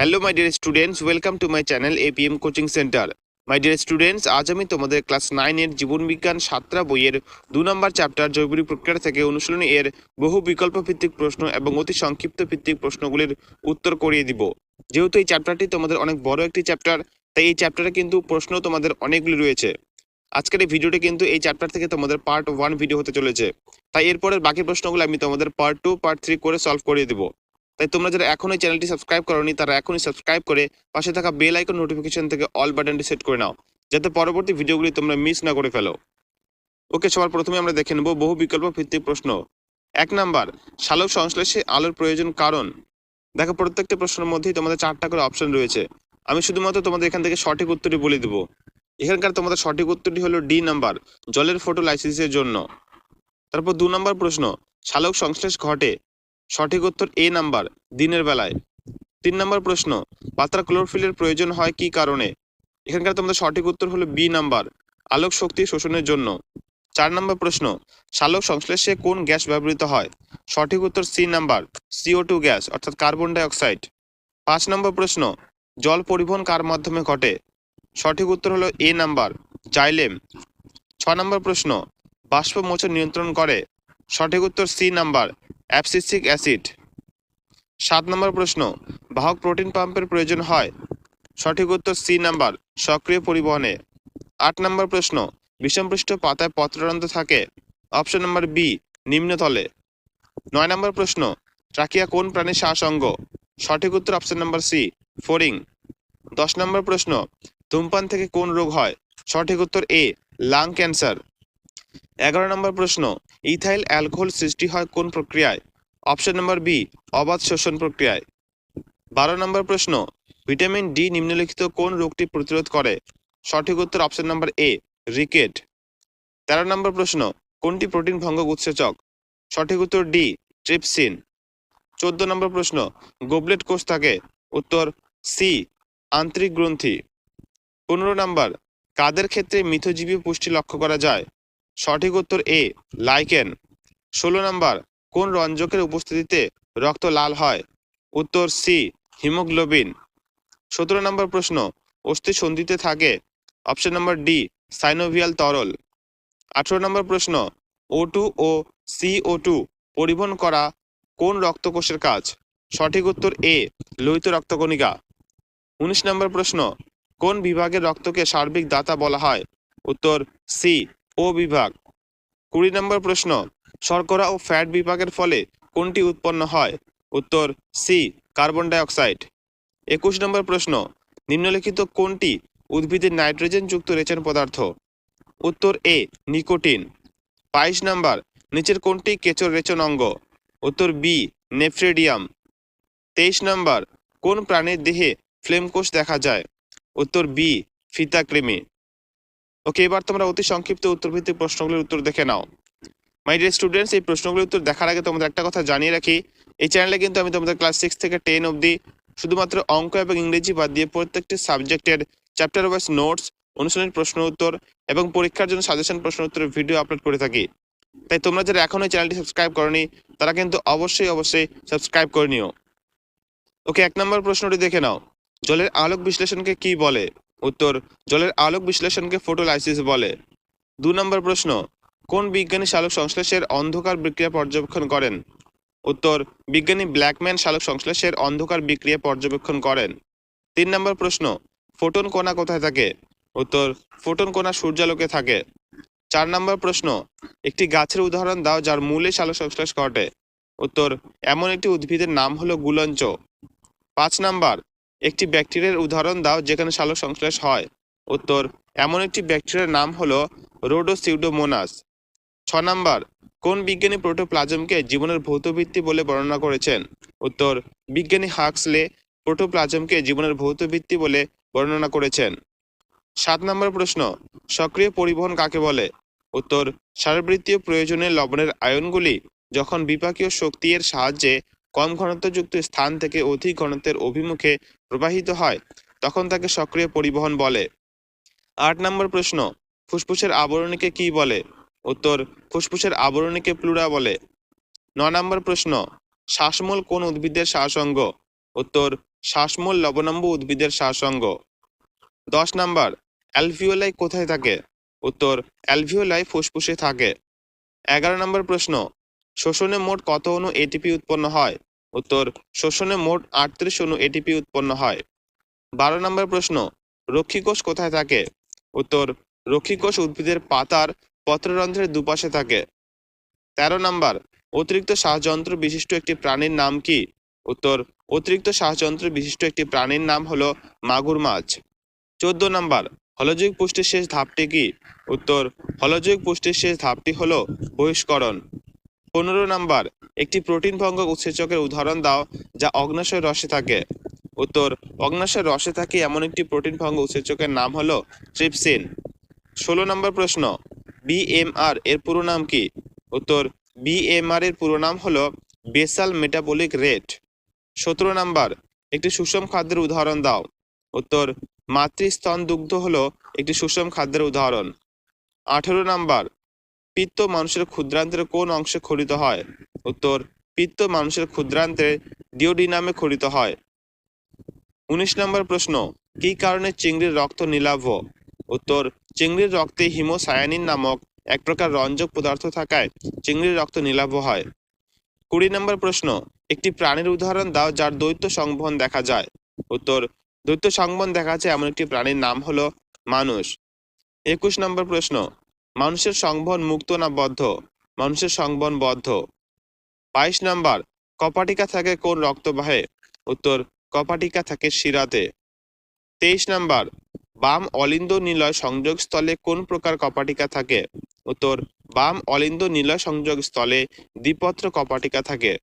Hello my dear students welcome to my channel APM coaching centre my dear students আজ আমি তোমাদের class নাইনের জীবনবিজ্ঞান সাতটা বইয়ের দু নম্বর চ্যাপ্টার জৈবিক প্রক্রিয়া থেকে অনুশীলনী এর বহু বিকল্প ভিত্তিক প্রশ্ন এবং অতি সংক্ষিপ্ত ভিত্তিক প্রশ্নগুলির উত্তর করিয়ে দিব। যেহেতু এই চ্যাপ্টারটি তোমাদের অনেক বড় একটি চ্যাপ্টার তাই এই চ্যাপ্টারে কিন্তু প্রশ্ন তোমাদের অনেকগুলি রয়েছে। আজকের এই ভিডিওটি কিন্তু এই চ্যাপ্টার থেকে তোমাদের পার্ট ওয়ান ভিডিও হতে চলেছে। তাই এরপরের বাকি প্রশ্নগুলো আমি তোমাদের পার্ট টু পার্ট থ্রি করে সলভ করিয়ে দেবো। তাই তোমরা যারা এখনও এই চ্যানেলটি সাবস্ক্রাইব করোনি, তারা এখনই সাবস্ক্রাইব করে পাশে থাকা বেল আইকন নোটিফিকেশন থেকে অল বাটনটি সেট করে নাও, যাতে পরবর্তী ভিডিওগুলি তোমরা মিস না করে ফেলো। ওকে, সবার প্রথমে আমরা দেখে নেব বহু বিকল্প ভিত্তিক প্রশ্ন। এক নাম্বার, সালোক সংশ্লেষে আলোর প্রয়োজন কারণ? দেখো, প্রত্যেকটা প্রশ্নের মধ্যেই তোমাদের চারটা করে অপশন রয়েছে। আমি শুধুমাত্র তোমাদের এখান থেকে সঠিক উত্তরটি বলে দেবো। এখানকার তোমাদের সঠিক উত্তরটি হলো ডি নাম্বার, জলের ফটোলাইসিসের জন্য। তারপর দু নম্বর প্রশ্ন, সালোক সংশ্লেষ ঘটে? সঠিক উত্তর এ নাম্বার, দিনের বেলায়। তিন নম্বর প্রশ্ন, পাতার ক্লোরোফিলের প্রয়োজন হয় কি কারণে? এখানকার তোমাদের সঠিক উত্তর হলো বি নাম্বার, আলোক শক্তি শোষণের জন্য। চার নম্বর প্রশ্ন সালোক সংশ্লেষে কোন গ্যাস ব্যবহৃত হয়? সঠিক উত্তর C number CO two gas, অর্থাৎ কার্বন ডাই অক্সাইড পাঁচ নম্বর প্রশ্ন, জল পরিবহন কার মাধ্যমে ঘটে? সঠিক উত্তর হলো এ নাম্বার, জাইলেম। ছ নম্বর প্রশ্ন, বাষ্প মোচন নিয়ন্ত্রণ করে? সঠিক উত্তর সি নাম্বার অ্যাবসিসিক অ্যাসিড। সাত নম্বর প্রশ্ন, বাহক প্রোটিন পাম্পের প্রয়োজন হয়? সঠিক উত্তর সি নাম্বার, সক্রিয় পরিবহনে। আট নম্বর প্রশ্ন, বিষমপৃষ্ঠ পাতায় পত্রান্ত থাকে? অপশন নম্বর বি নিম্নতলে নয় নম্বর প্রশ্ন, ট্রাকিয়া কোন প্রাণীর শ্বাসঙ্গ সঠিক উত্তর অপশন নম্বর সি, ফোরিং। দশ নম্বর প্রশ্ন, ধূমপান থেকে কোন রোগ হয়? সঠিক উত্তর এ, লাং ক্যান্সার। এগারো নম্বর প্রশ্ন, ইথাইল অ্যালকোহল সৃষ্টি হয় কোন প্রক্রিয়ায়? অপশন নম্বর বি, অবাধ শোষণ প্রক্রিয়ায়। বারো নম্বর প্রশ্ন, ভিটামিন ডি নিম্নলিখিত কোন রোগটি প্রতিরোধ করে? সঠিক উত্তর অপশন নম্বর এ, রিকেট। তেরো নম্বর প্রশ্ন, কোনটি প্রোটিন ভঙ্গ উৎসেচক? সঠিক উত্তর ডি, ট্রিপসিন। চোদ্দ নম্বর প্রশ্ন, গোবলেট কোষ থাকে? উত্তর সি, আন্তরিক গ্রন্থি। পনেরো নম্বর, কাদের ক্ষেত্রে মিথজীবী পুষ্টি লক্ষ্য করা যায়? সঠিক উত্তর এ লাইকেন ষোলো নম্বর, কোন রঞ্জকের উপস্থিতিতে রক্ত লাল হয়? উত্তর সি হিমোগ্লোবিন। সতেরো নম্বর প্রশ্ন, অস্থি সন্ধিতে থাকে? অপশন নম্বর ডি সাইনোভিয়াল তরল। আঠেরো নম্বর প্রশ্ন ও টু ও সিও টু পরিবহন করা কোন রক্তকোষের কাজ? সঠিক উত্তর এ লোহিত রক্তকণিকা। উনিশ নম্বর প্রশ্ন, কোন বিভাগের রক্তকে সার্বিক দাতা বলা হয়? উত্তর সি ও বিভাগ। কুড়ি নম্বর প্রশ্ন, শর্করা ও ফ্যাট বিভাগের ফলে কোনটি উৎপন্ন হয়? উত্তর সি কার্বন ডাই অক্সাইড একুশ নম্বর প্রশ্ন, নিম্নলিখিত কোনটি উদ্ভিদের নাইট্রোজেন যুক্ত রেচন পদার্থ? উত্তর, এ, নিকোটিন। বাইশ নম্বর, নিচের কোনটি কেচোর রেচন অঙ্গ? উত্তর, বি, নেফ্রেডিয়াম। তেইশ নম্বর, কোন প্রাণীর দেহে ফ্লেম কোষ দেখা যায়? উত্তর, বি ফিতাকৃমি ওকে, এবার তোমরা অতি সংক্ষিপ্ত উত্তরভিত্তিক প্রশ্নগুলির উত্তর দেখে নাও। মাই ডিয়ার স্টুডেন্টস এই প্রশ্নগুলির উত্তর দেখার আগে তোমাদের একটা কথা জানিয়ে রাখি। এই চ্যানেলে কিন্তু আমি তোমাদের ক্লাস সিক্স থেকে টেন অবধি শুধুমাত্র অঙ্ক এবং ইংরেজি বাদ দিয়ে প্রত্যেকটি সাবজেক্টের চ্যাপ্টার ওয়াইজ নোটস অনুশীলনের প্রশ্ন উত্তর এবং পরীক্ষার জন্য সাজেশন প্রশ্ন উত্তরের ভিডিও আপলোড করে থাকি। তাই তোমরা যারা এখনও চ্যানেলটি সাবস্ক্রাইব করনি, তারা কিন্তু অবশ্যই অবশ্যই সাবস্ক্রাইব করে নিও। ওকে, এক নম্বর প্রশ্নটি দেখে নাও। জলের আলোক বিশ্লেষণকে কি বলে? উত্তর, জলের আলোক বিশ্লেষণকে ফটোলাইসিস বলে। দু নম্বর প্রশ্ন, কোন বিজ্ঞানী সালোক সংশ্লেষের অন্ধকার বিক্রিয়া পর্যবেক্ষণ করেন? উত্তর, বিজ্ঞানী ব্ল্যাকম্যান সালোক সংশ্লেষের অন্ধকার বিক্রিয়া পর্যবেক্ষণ করেন। তিন নম্বর প্রশ্ন, ফোটন কোনা কোথায় থাকে? উত্তর, ফোটন কোনা সূর্যালোকে থাকে। চার নম্বর প্রশ্ন, একটি গাছের উদাহরণ দাও যার মূলে সালোক সংশ্লেষ ঘটে। উত্তর, এমন একটি উদ্ভিদের নাম হলো গুলঞ্চ। পাঁচ নাম্বার একটি ব্যাকটেরিয়ার উদাহরণ দাও যেখানে সালোক সংশ্লেষ হয়। উত্তর, এমন একটি ব্যাকটেরিয়ার নাম হলো রোডোসিউডোমোনাস। ছ নাম্বার, কোন বিজ্ঞানী প্রোটোপ্লাজমকে জীবনের ভৌতভিত্তি বলে বর্ণনা করেছেন? উত্তর, বিজ্ঞানী হাক্সলে প্রোটোপ্লাজমকে জীবনের ভৌতভিত্তি বলে বর্ণনা করেছেন। সাত নম্বর প্রশ্ন, সক্রিয় পরিবহন কাকে বলে? উত্তর, সারবৃত্তীয় প্রয়োজনে লবণের আয়নগুলি যখন বিপাকীয় শক্তির সাহায্যে কম ঘনত্বযুক্ত স্থান থেকে অধিক ঘনত্বের অভিমুখে প্রবাহিত হয়, তখন তাকে সক্রিয় পরিবহন বলে। আট নম্বর প্রশ্ন, ফুসফুসের আবরণীকে কি বলে? উত্তর, ফুসফুসের আবরণীকে প্লুরা বলে। ন নম্বর প্রশ্ন, শ্বাসমূল কোন উদ্ভিদের শ্বাসঙ্গ উত্তর, শ্বাসমূল লবণাম্ব উদ্ভিদের শ্বাসঙ্গ দশ নম্বর, অ্যালভিওলাই কোথায় থাকে? উত্তর, অ্যালভিওলাই ফুসফুসে থাকে। এগারো নম্বর প্রশ্ন শোষণে মোট কত অণু এটিপি উৎপন্ন হয়? উত্তর, শোষণে মোট আটত্রিশ অণু এটিপি উৎপন্ন হয়। বারো নম্বর প্রশ্ন রক্ষীকোষ কোথায় থাকে? উত্তর রক্ষীকোষ উদ্ভিদের পাতার পত্ররন্ধ্রের দুপাশে থাকে। তেরো নম্বর, অতিরিক্ত শ্বাসযন্ত্র বিশিষ্ট একটি প্রাণীর নাম কি? উত্তর, অতিরিক্ত শ্বাসযন্ত্র বিশিষ্ট একটি প্রাণীর নাম হলো মাগুর মাছ। চোদ্দ নম্বর হলযোগ পুষ্টির শেষ ধাপটি কি? উত্তর হলযোগ পুষ্টির শেষ ধাপটি হলো বহিষ্করণ। পনেরো নাম্বার, একটি প্রোটিন ভঙ্গ উৎসেচকের উদাহরণ দাও যা অগ্নাশয় রসে থাকে। উত্তর, অগ্নাশয় রসে থাকে এমন একটি প্রোটিন ভঙ্গ উৎসেচকের নাম হলো ট্রিপসিন। ষোলো নম্বর প্রশ্ন বিএমআর এর পুরো নাম কি? উত্তর বিএমআর এর পুরো নাম হলো বেসাল মেটাবলিক রেট। সতেরো নাম্বার, একটি সুষম খাদ্যের উদাহরণ দাও। উত্তর মাতৃস্তন দুগ্ধ হলো একটি সুষম খাদ্যের উদাহরণ। আঠেরো নাম্বার পিত্ত মানুষের ক্ষুদ্রান্তের কোন অংশে খরিত হয়? উত্তর, পিত্ত মানুষের ক্ষুদ্রান্তের ডিওডিনামে খরিত হয়। উনিশ নম্বর প্রশ্ন, কি কারণে চিংড়ির রক্ত নীলাভ? উত্তর, চিংড়ির রক্তে হিমোসায়ানিন নামক এক প্রকার রঞ্জক পদার্থ থাকায় চিংড়ির রক্ত নীলাভ হয়। কুড়ি নম্বর প্রশ্ন, একটি প্রাণীর উদাহরণ দাও যার দ্বৈত সংবহন দেখা যায়। উত্তর, দ্বৈত সংবহন দেখা যায় এমন একটি প্রাণীর নাম হলো মানুষ। একুশ নম্বর প্রশ্ন মানুষের সংবহন মুক্ত না বদ্ধ? মানুষের সংবহন বদ্ধ। বাইশ নাম্বার, কপাটিকা থাকে কোন রক্তবাহে? উত্তর, কপাটিকা থাকে শিরাতে। তেইশ নাম্বার, বাম অলিন্দ নিলয় সংযোগ স্থলে কোন প্রকার কপাটিকা থাকে? উত্তর, বাম অলিন্দ নিলয় সংযোগ স্থলে দ্বিপত্র কপাটিকা থাকে।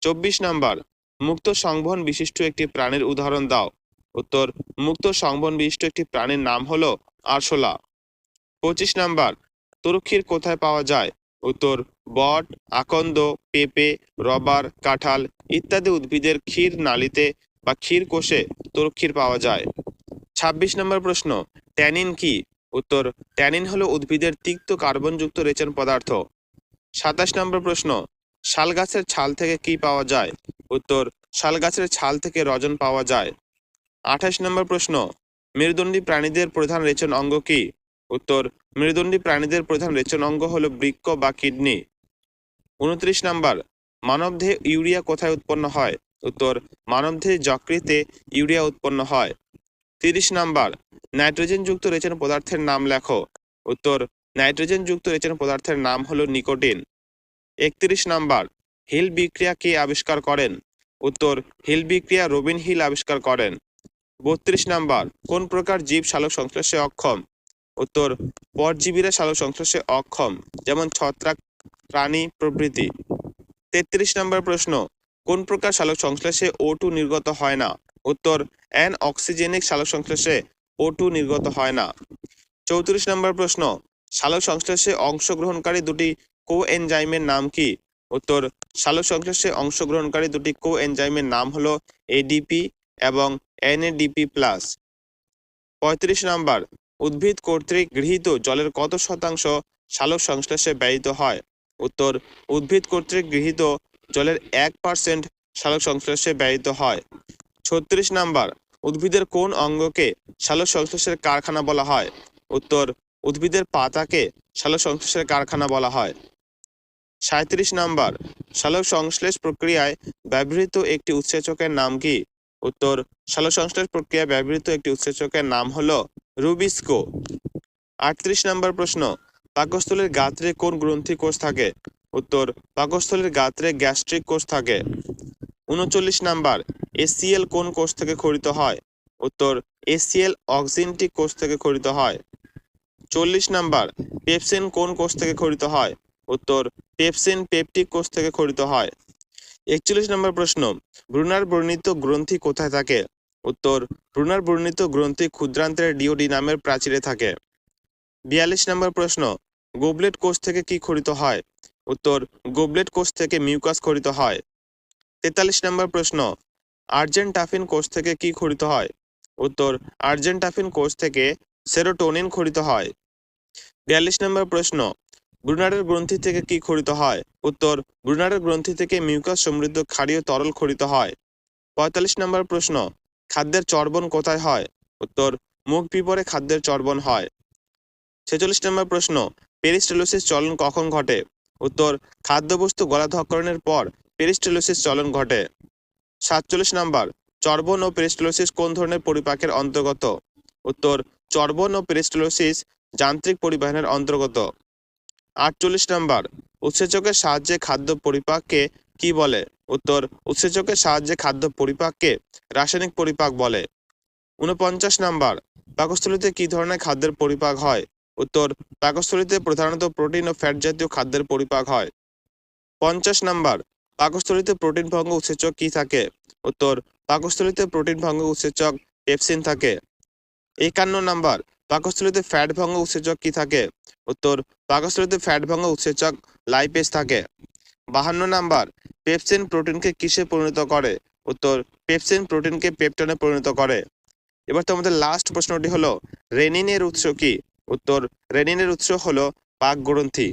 চব্বিশ নাম্বার, মুক্ত সংবহন বিশিষ্ট একটি প্রাণীর উদাহরণ দাও। উত্তর, মুক্ত সংবহন বিশিষ্ট একটি প্রাণীর নাম হলো আরশোলা। পঁচিশ নাম্বার, তরুক্ষীর কোথায় পাওয়া যায়? উত্তর, বট, আকন্দ, পেঁপে, রবার, কাঁঠাল ইত্যাদি উদ্ভিদের ক্ষীর নালিতে বা ক্ষীর কোষে তরুক্ষীর পাওয়া যায়। ছাব্বিশ নম্বর প্রশ্ন, ট্যানিন কি? উত্তর, ট্যানিন হলো উদ্ভিদের তিক্ত কার্বনযুক্ত রেচন পদার্থ। সাতাশ নম্বর প্রশ্ন শাল গাছের ছাল থেকে কি পাওয়া যায়? উত্তর শাল গাছের ছাল থেকে রজন পাওয়া যায়। আঠাশ নম্বর প্রশ্ন, মেরুদণ্ডী প্রাণীদের প্রধান রেচন অঙ্গ কি? উত্তর, মেরুদণ্ডী প্রাণীদের প্রধান রেচন অঙ্গ হলো বৃক্ক বা কিডনি। উনত্রিশ নাম্বার, মানবদেহে ইউরিয়া কোথায় উৎপন্ন হয়? উত্তর, মানবদেহে যকৃতে ইউরিয়া উৎপন্ন হয়। তিরিশ নাম্বার নাইট্রোজেন যুক্ত রেচন পদার্থের নাম লেখো। উত্তর নাইট্রোজেন যুক্ত রেচন পদার্থের নাম হলো নিকোটিন। একত্রিশ নাম্বার, হিল বিক্রিয়া কে আবিষ্কার করেন? উত্তর, হিল বিক্রিয়া রবিন হিল আবিষ্কার করেন। বত্রিশ নাম্বার, কোন প্রকার জীব সালোক সংশ্লেষে অক্ষম? উত্তর, পরজীবীরা সালোক সংশ্লেষে অক্ষম, যেমন ছত্রাক, প্রাণী প্রভৃতি। তেত্রিশ নম্বর প্রশ্ন, কোন প্রকার সালোক সংশ্লেষে ও টু নির্গত হয় না? উত্তর অ্যান অক্সিজেনিক সালোক সংশ্লেষে ও টু নির্গত হয় না। চৌত্রিশ নম্বর প্রশ্ন সালোক সংশ্লেষে অংশগ্রহণকারী দুটি কো এনজাইমের নাম কি? উত্তর সালোক সংশ্লেষে অংশগ্রহণকারী দুটি কো এনজাইমের নাম হলো এডিপি এবং এনএডিপি প্লাস পঁয়ত্রিশ নম্বর উদ্ভিদ কর্তৃক গৃহীত জলের কত শতাংশ সালোক সংশ্লেষে ব্যয়িত হয়? উত্তর, উদ্ভিদ কর্তৃক গৃহীত জলের এক পার্সেন্ট সালোক সংশ্লেষে ব্যয়িত হয়। ছত্রিশ নাম্বার, উদ্ভিদের কোন অঙ্গকে সালোক সংশ্লেষের কারখানা বলা হয়? উত্তর, উদ্ভিদের পাতাকে সালোক সংশ্লেষের কারখানা বলা হয়। সাঁত্রিশ নাম্বার সালোক সংশ্লেষ প্রক্রিয়ায় ব্যবহৃত একটি উৎসেচকের নাম কি? উত্তর সালোক সংশ্লেষ প্রক্রিয়ায় ব্যবহৃত একটি উৎসেচকের নাম হলো রুবিস্কো। আটত্রিশ নম্বর প্রশ্ন, পাকস্থলীর গাত্রে কোন গ্রন্থি কোষ থাকে? উত্তর, পাকস্থলীর গাত্রে গ্যাস্ট্রিক কোষ থাকে। উনচল্লিশ নাম্বার, এসিএল কোন কোষ থেকে খরিত হয়? উত্তর, এসিএল অক্সিনটিক কোষ থেকে খরিত হয়। চল্লিশ নাম্বার, পেপসিন কোন কোষ থেকে খরিত হয়? উত্তর, পেপসিন পেপটিক কোষ থেকে খরিত হয়। একচল্লিশ নম্বর প্রশ্ন ব্রুনার বর্ণিত গ্রন্থি কোথায় থাকে? উত্তর ব্রুনার বর্ণিত গ্রন্থি ক্ষুদ্রান্তের ডিওডি নামের প্রাচীরে থাকে। বিয়াল্লিশ নম্বর প্রশ্ন, গোবলেট কোষ থেকে কি খরিত হয়? উত্তর, গোবলেট কোষ থেকে মিউকাস খরিত হয়। তেতাল্লিশ নম্বর প্রশ্ন, আর্জেন্টাফিন কোষ থেকে কি খরিত হয়? উত্তর, আর্জেন্টাফিন কোষ থেকে সেরোটোনিন খরিত হয়। বিয়াল্লিশ নম্বর প্রশ্ন ব্রুনারের গ্রন্থি থেকে কি খরিত হয়? উত্তর ব্রুনারের গ্রন্থি থেকে মিউকাস সমৃদ্ধ ক্ষারীয় তরল খরিত হয়। পঁয়তাল্লিশ নম্বর প্রশ্ন, খাদ্যের চর্বণ কোথায় হয়? উত্তর, মুখ বিপরে খাদ্যের চর্বণ হয়। ছেচল্লিশ নম্বর প্রশ্ন, পেরিস্টেলোসিস চলন কখন ঘটে? উত্তর, খাদ্যবস্তু গলাধঃকরণের পর পেরিস্টেলোসিস চলন ঘটে। সাতচল্লিশ নম্বর, চর্বণ ও পেরিস্টেলোসিস কোন ধরনের পরিপাকের অন্তর্গত? উত্তর, চর্বণ ও পেরিস্টেলোসিস যান্ত্রিক পরিবহনের অন্তর্গত। আটচল্লিশ নম্বর, উৎসেচকের সাহায্যে খাদ্য পরিপাককে কি বলে? উত্তর, উৎসেচকের সাহায্যে খাদ্য পরিপাককে রাসায়নিক পরিপাক বলে। উনপঞ্চাশ নাম্বার, পাকস্থলীতে কি ধরনের খাদ্যের পরিপাক হয়? উত্তর, পাকস্থলীতে প্রধানত প্রোটিন ও ফ্যাট জাতীয় খাদ্যের পরিপাক হয়। পঞ্চাশ নাম্বার, পাকস্থলীতে প্রোটিন ভঙ্গ উৎসেচক কি থাকে? উত্তর, পাকস্থলীতে প্রোটিন ভঙ্গ উৎসেচক পেপসিন থাকে। একান্ন নাম্বার পাকস্থলীতে ফ্যাট ভঙ্গ উৎসেচক কি থাকে? উত্তর, পাকস্থলীতে ফ্যাট ভঙ্গ উৎসেচক লাইপেজ থাকে। বাহান্ন নাম্বার পেপসিন প্রোটিনকে কিসে পরিণত করে? উত্তর পেপসিন প্রোটিনকে পেপটনে পরিণত করে। এবার তোমাদের লাস্ট প্রশ্নটি হলো রেনিনের উৎস কি? উত্তর রেনিনের উৎস হলো পাক গ্রন্থি।